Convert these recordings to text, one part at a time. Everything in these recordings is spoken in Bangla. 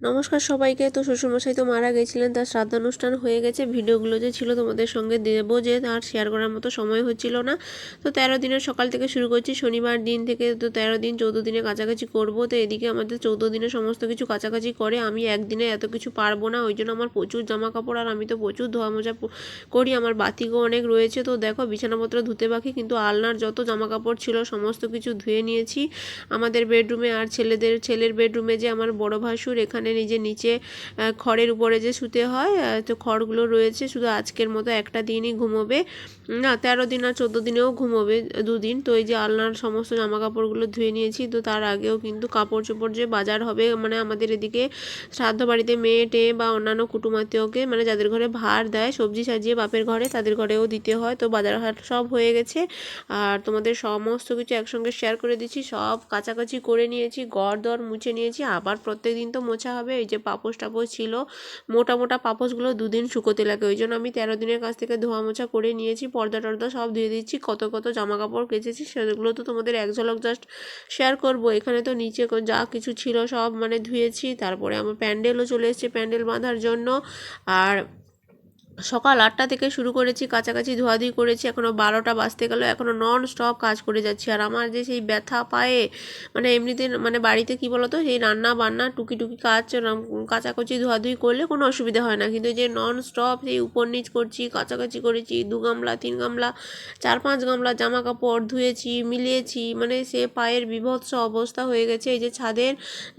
নমস্কার সবাইকে। তো শ্বশুরমশাই তো মারা গেছিলেন, তার শ্রাদ্ধানুষ্ঠান হয়ে গেছে। ভিডিওগুলো যে ছিল তোমাদের সঙ্গে দেবো যে আর শেয়ার করার মতো সময় হচ্ছিল না। তো তেরো দিনের সকাল থেকে শুরু করছি, শনিবার দিন থেকে তো তেরো দিন, চৌদ্দ দিনে কাছাকাছি করব। তো এদিকে আমাদের চৌদ্দ দিনে সমস্ত কিছু কাছাকাছি করে। আমি একদিনে এত কিছু পারব না, ওই জন্য আমার প্রচুর জামা কাপড় আর আমি তো প্রচুর ধোয়া মোজা করি। আমার বাতিকও অনেক রয়েছে। তো দেখো, বিছানাপত্র ধুতে বাকি, কিন্তু আলনার যত জামা কাপড় ছিল, সমস্ত কিছু ধুয়ে নিয়েছি। আমাদের বেডরুমে আর ছেলেদের, ছেলের বেডরুমে যে আমার বড় ভাসুর, এখানে নিজে নিচে খড়ের উপরে যে শুতে হয় তো খড়গুলো রয়েছে, শুধু আজকের মতো একটা দিনই ঘুমোবে। না, তেরো দিন আর চোদ্দ দিনেও ঘুমোবে, দুদিন। তো এই যে আলনার সমস্ত জামা কাপড়গুলো ধুয়ে নিয়েছি, তো তার আগেও কিন্তু কাপড় চোপড় যে বাজার হবে মানে আমাদের এদিকে শ্রাদ্ধ বাড়িতে মেয়ে টেয়ে বা অন্যান্য কুটুমাত্মীয়কে মানে যাদের ঘরে ভার দেয়, সবজি সাজিয়ে বাপের ঘরে, তাদের ঘরেও দিতে হয়। তো বাজার হাট সব হয়ে গেছে। আর তোমাদের সমস্ত কিছু একসঙ্গে শেয়ার করে দিচ্ছি, সব কাছাকাছি করে নিয়েছি গড় দর মুছে নিয়েছি, আবার প্রত্যেক দিন তো মোছা হবে, এই যে পাপোস টাপোস ছিল। মোটা মোটা পাপোশগুলো দুদিন শুকোতে লাগে, ওই জন্য আমি তেরো দিনের কাছ থেকে ধোয়া মোছা করে নিয়েছি, পর্দা টর্দা সব ধুয়ে দিচ্ছি, কত কত জামা কাপড় কেচেছি, সেগুলো তো তোমাদের এক ঝলক জাস্ট শেয়ার করব। এখানে তো নিচে যা কিছু ছিল সব মানে ধুয়েছি, তারপরে আমার প্যান্ডেলও চলে এসেছে প্যান্ডেল বাঁধার জন্য। আর সকাল আটটা থেকে শুরু করেছি, কাছাকাছি ধোয়াধুয়ি করেছি এখনও বারোটা বাজতে গেল এখনও নন স্টপ কাজ করে যাচ্ছি। আর আমার যে সেই ব্যথা পায়ে মানে এমনিতে মানে বাড়িতে কি বলতো, সেই রান্না বান্না টুকি টুকি কাজ কাচাকুচি ধোয়াধুয়ি করলে কোনো অসুবিধা হয় না। কিন্তু যে নন স্টপ সেই উপর নিচ করছি, কাছাকাছি করেছি, দু গামলা, তিন গামলা, চার পাঁচ গামলা জামা কাপড় ধুয়েছি, মিলিয়েছি মানে সে পায়ের বিভৎস অবস্থা হয়ে গেছে। এই যে ছাদের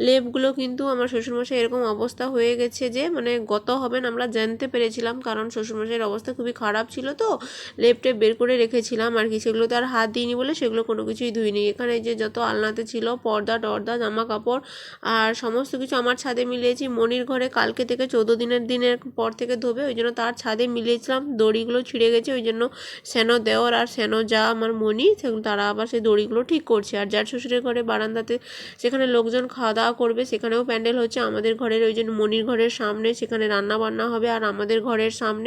লেপগুলো কিন্তু আমার শ্বশুরমশাই এরকম অবস্থা হয়ে গেছে যে মানে গত হবেন আমরা জানতে পেরেছিলাম। কারণ শ্বশুরমশাইয়ের অবস্থা খুবই খারাপ ছিল তো লেপ টেপ বের করে রেখেছিলাম আর কি। সেগুলো তো আর হাত দিইনি বলে সেগুলো কোনো কিছুই ধুইনি। এখানে যে যত আলনাতে ছিল, পর্দা, টর্দা জামা কাপড় আর সমস্ত কিছু আমার ছাদে মিলিয়েছি। মনির ঘরে কালকে থেকে চৌদ্দ দিনের দিনের পর থেকে ধোবে, ওই জন্য তার ছাদে মিলিয়েছিলাম। দড়িগুলো ছিঁড়ে গেছে, ওই জন্য সেনো দেওয়ার আর সেনো যা আমার মনি তারা আবার সেই দড়িগুলো ঠিক করছে। আর যার শ্বশুরের ঘরে বারান্দাতে সেখানে লোকজন খাওয়া দাওয়া করবে, সেখানেও প্যান্ডেল হচ্ছে আমাদের ঘরের, ওই জন্য মনির ঘরের সামনে সেখানে রান্না বান্না হবে আর আমাদের ঘরের সামনে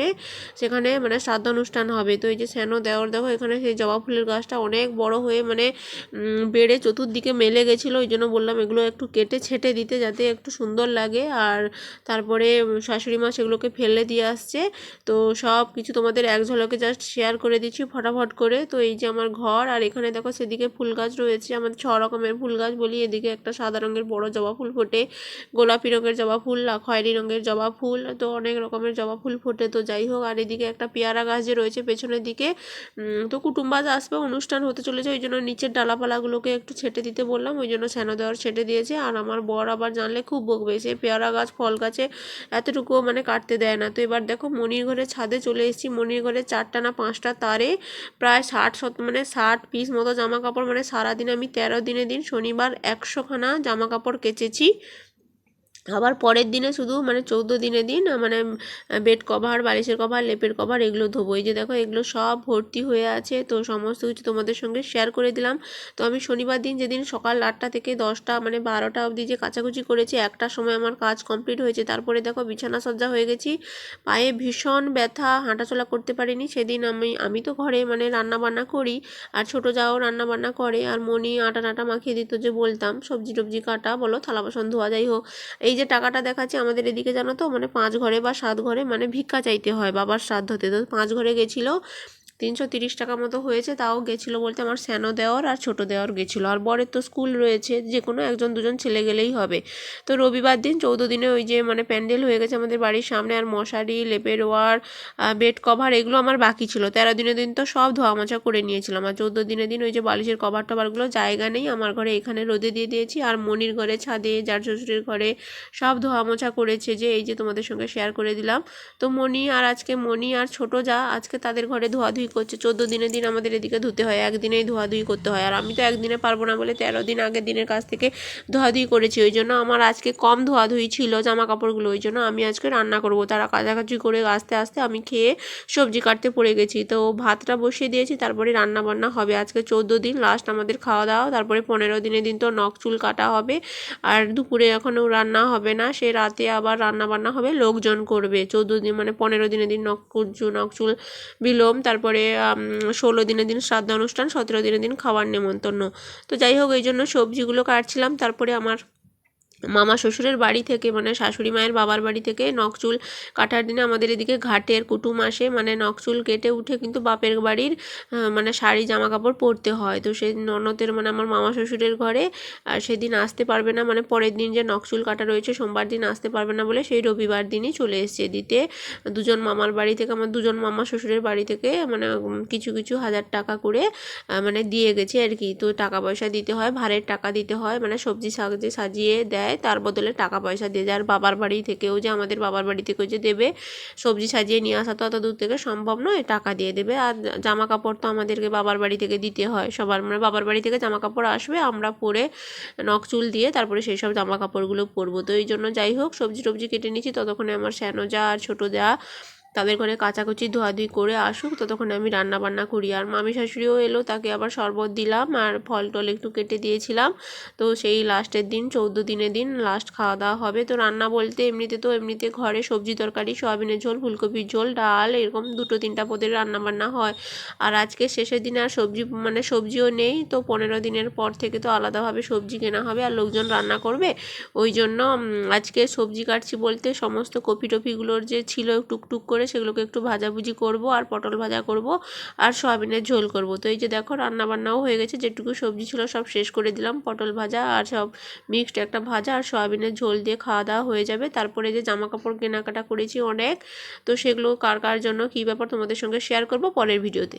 সেখানে মানে শ্রাদ্ধ অনুষ্ঠান হবে। তো এই যে স্যানো দেওয়ার দেখো, এখানে সেই জবা ফুলের গাছটা অনেক বড় হয়ে মানে বেড়ে চতুর্দিকে মেলে গেছিল। ওই জন্য বললাম এগুলো একটু কেটে ছেটে দিতে যাতে একটু সুন্দর লাগে। আর তারপরে শাশুড়ি মা সেগুলোকে ফেলে দিয়ে আসছে। তো সব কিছু তোমাদের এক ঝলকে জাস্ট শেয়ার করে দিচ্ছি ফটাফট করে। তো এই যে আমার ঘর, আর এখানে দেখো সেদিকে ফুল গাছ রয়েছে। আমাদের ছ রকমের ফুল গাছ বলি। এদিকে একটা সাদা রঙের বড় জবা ফুল ফোটে। গোলাপি রঙের জবা ফুল খয়েরি রঙের জবা ফুল। তো অনেক রকমের জবা ফুল ফোটে তো যাই হোক, আর এদিকে একটা পেয়ারা গাছ যে রয়েছে পেছনের দিকে তো কুটুম্বাজ আসবে, অনুষ্ঠান হতে চলেছে, ওই জন্য নিচের ডালাপালাগুলোকে একটু ছেটে দিতে বললাম, ওই জন্য স্যানো দেওয়ার ছেটে দিয়েছে, আর আমার বর আবার জানলে খুব বকবে, সে পেয়ারা গাছ, ফল গাছে এতটুকুও মানে কাটতে দেয় না। তো এবার দেখো মনির ঘরে ছাদে চলে এসেছি মনির ঘরে চারটা না পাঁচটা তারে, প্রায় ষাট শত মানে ষাট পিস মতো জামা কাপড় মানে সারাদিন আমি তেরো দিনে দিন শনিবার একশোখানা জামা কাপড় কেচেছি। আবার পরের দিনে শুধু মানে চৌদ্দ দিনে দিন মানে বেড কভার, বালিশের কভার, লেপের কভার এগুলো ধোবো। এই যে দেখো, এগুলো সব ভর্তি হয়ে আছে। তো সমস্ত কিছু তোমাদের সঙ্গে শেয়ার করে দিলাম। তো আমি শনিবার দিন যেদিন সকাল আটটা থেকে দশটা মানে বারোটা অবধি যে কাচাকুচি করেছি একটার সময় আমার কাজ কমপ্লিট হয়েছে। তারপরে দেখো, বিছানা সজ্জা হয়ে গেছি। পায়ে ভীষণ ব্যথা, হাঁটাচলা করতে পারিনি। সেদিন আমি আমি তো ঘরে মানে রান্না বান্না করি, আর ছোটো যাও রান্না বান্না করে, আর মনি আটা নাটা মাখিয়ে দিত যে বলতাম, সবজি টবজি কাটা, বলো, থালা বাসন ধোয়া যাই হোক। এই যে টাকাটা দেখাচ্ছে আমাদের এদিকে জানো তো মানে পাঁচ ঘরে বা সাত ঘরে মানে ভিক্ষা চাইতে হয় বাবার শ্রাদ্ধতে। তো পাঁচ ঘরে গেছিল তিনশো তিরিশ টাকা মতো হয়েছে, তাও গেছিল বলতে আমার স্যানো দেওয়ার আর ছোটো দেওয়ার গেছিল। আর বরের তো স্কুল রয়েছে, যে কোনো একজন দুজন ছেলে গেলেই হবে। তো রবিবার দিন চৌদ্দ দিনে ওই যে মানে প্যান্ডেল হয়ে গেছে আমাদের বাড়ির সামনে, আর মশারি, লেপের ওয়ার বেড কভার এগুলো আমার বাকি ছিল। তেরো দিনের দিন তো সব ধোয়া মোছা করে নিয়েছিলাম। আর চৌদ্দ দিনের দিন ওই যে বালিশের কভার টভারগুলো জায়গা নেই, আমার ঘরে এখানে রোদে দিয়ে দিয়েছি। আর মনির ঘরে ছাদে, যার শ্বশুরের ঘরে সব ধোয়া মোছা করেছে যে, এই যে তোমাদের সঙ্গে শেয়ার করে দিলাম। তো মনি আর আজকে মনি আর ছোট যা, আজকে তাদের ঘরে ধোয়াধুয়ি করছে, চোদ্দ দিনের দিন আমাদের এদিকে ধুতে হয়, একদিনেই ধোয়াধুয়ি করতে হয়। আর আমি তো একদিনে পারব না বলে তেরো দিন আগের দিনের কাছ থেকে ধোয়াধুয়ি করেছি, ওই জন্য আমার আজকে কম ধোয়াধুয়ি ছিল জামা কাপড়গুলো ওই জন্য আমি আজকে রান্না করব। তারা কাছাকাছি করে আস্তে আস্তে আমি খেয়ে সবজি কাটতে পড়ে গেছি। তো ভাতটা বসিয়ে দিয়েছি, তারপরে রান্না বান্না হবে আজকে চোদ্দ দিন লাস্ট আমাদের খাওয়া দাওয়া, তারপরে পনেরো দিনের দিন তো নখ চুল কাটা হবে। আর দুপুরে এখনও রান্না হবে না, সে রাতে আবার রান্না বান্না হবে, লোকজন করবে। চৌদ্দ দিন মানে পনেরো দিনের দিন নখ নখ চুল বিলোম, তারপরে ষোলো দিনের দিন শ্রাদ্ধ অনুষ্ঠান, সতেরো দিনের দিন খাওয়ার নেমন্তন্ন। তো যাই হোক, এই জন্য সবজিগুলো কাটছিলাম। তারপরে আমার মামা শ্বশুরের বাড়ি থেকে মানে শাশুড়ি মায়ের বাবার বাড়ি থেকে নখচুল কাটার দিনে আমাদের এদিকে ঘাটের কুটুম আসে মানে নখচুল কেটে উঠে কিন্তু বাপের বাড়ির মানে শাড়ি জামা কাপড় পরতে হয়। তো সেই ননদের মানে আমার মামা শ্বশুরের ঘরে, আর সেদিন আসতে পারবে না মানে পরের দিন যে নখচুল কাটা রয়েছে, সোমবার দিন আসতে পারবে না বলে সেই রবিবার দিনই চলে এসছে দিতে দুজন মামার বাড়ি থেকে, আমার দুজন মামা শ্বশুরের বাড়ি থেকে মানে কিছু কিছু হাজার টাকা করে মানে দিয়ে গেছে আর কি। তো টাকা পয়সা দিতে হয়, ভাড়ের টাকা দিতে হয় মানে সবজি সাজে সাজিয়ে দেয়। তার বদলে টাকা পয়সা দিয়ে যায়। আর বাবার বাড়ি থেকেও যে আমাদের বাবার বাড়ি থেকেও যে দেবে, সবজি সাজিয়ে নিয়ে আসা তো অত দূর থেকে সম্ভব নয়, টাকা দিয়ে দেবে। আর জামা কাপড় তো আমাদেরকে বাবার বাড়ি থেকে দিতে হয়। সবার মানে বাবার বাড়ি থেকে জামা কাপড় আসবে, আমরা পরে নখ চুল দিয়ে তারপরে সেই সব জামা কাপড়গুলো পরবো। তো এই জন্য যাই হোক, সবজি টবজি কেটে নিয়েছি, ততক্ষণে আমার শ্যানো যা আর ছোটো যা তাদের ঘরে কাচাকুচি ধোয়াধুয়ি করে আসুক, ততক্ষণে আমি রান্না বান্না করি। আর মামি শাশুড়িও এলো, তাকে আবার শরবত দিলাম আর ফল টল একটু কেটে দিয়েছিলাম। তো সেই লাস্টের দিন, চৌদ্দ দিনের দিন লাস্ট খাওয়া দাওয়া হবে। তো রান্না বলতে এমনিতে তো এমনিতে ঘরে সবজি তরকারি, সয়াবিনের ঝোল, ফুলকপির ঝোল, ডাল, এরকম দুটো তিনটা পদের রান্না বান্না হয়। আর আজকে শেষের দিনে আর সবজি মানে সবজিও নেই, তো পনেরো দিনের পর থেকে তো আলাদাভাবে সবজি কেনা হবে আর লোকজন রান্না করবে। ওই জন্য আজকে সবজি কাটছি বলতে সমস্ত কপি টপিগুলোর যে ছিল, টুকটুক করে সেগুলোকে একটু ভাজাভুজি করব আর পটল ভাজা করব আর সয়াবিনের ঝোল করব। তো এই যে দেখো রান্না বান্নাও হয়ে গেছে, যেটুকু সবজি ছিল সব শেষ করে দিলাম। পটল ভাজা আর সব মিক্সড একটা ভাজা আর সয়াবিনের ঝোল দিয়ে খাওয়া দাওয়া হয়ে যাবে। তারপরে যে জামা কাপড় কেনাকাটা করেছি অনেক, তো সেগুলো কার কার জন্য কী ব্যাপার তোমাদের সঙ্গে শেয়ার করব পরের ভিডিওতে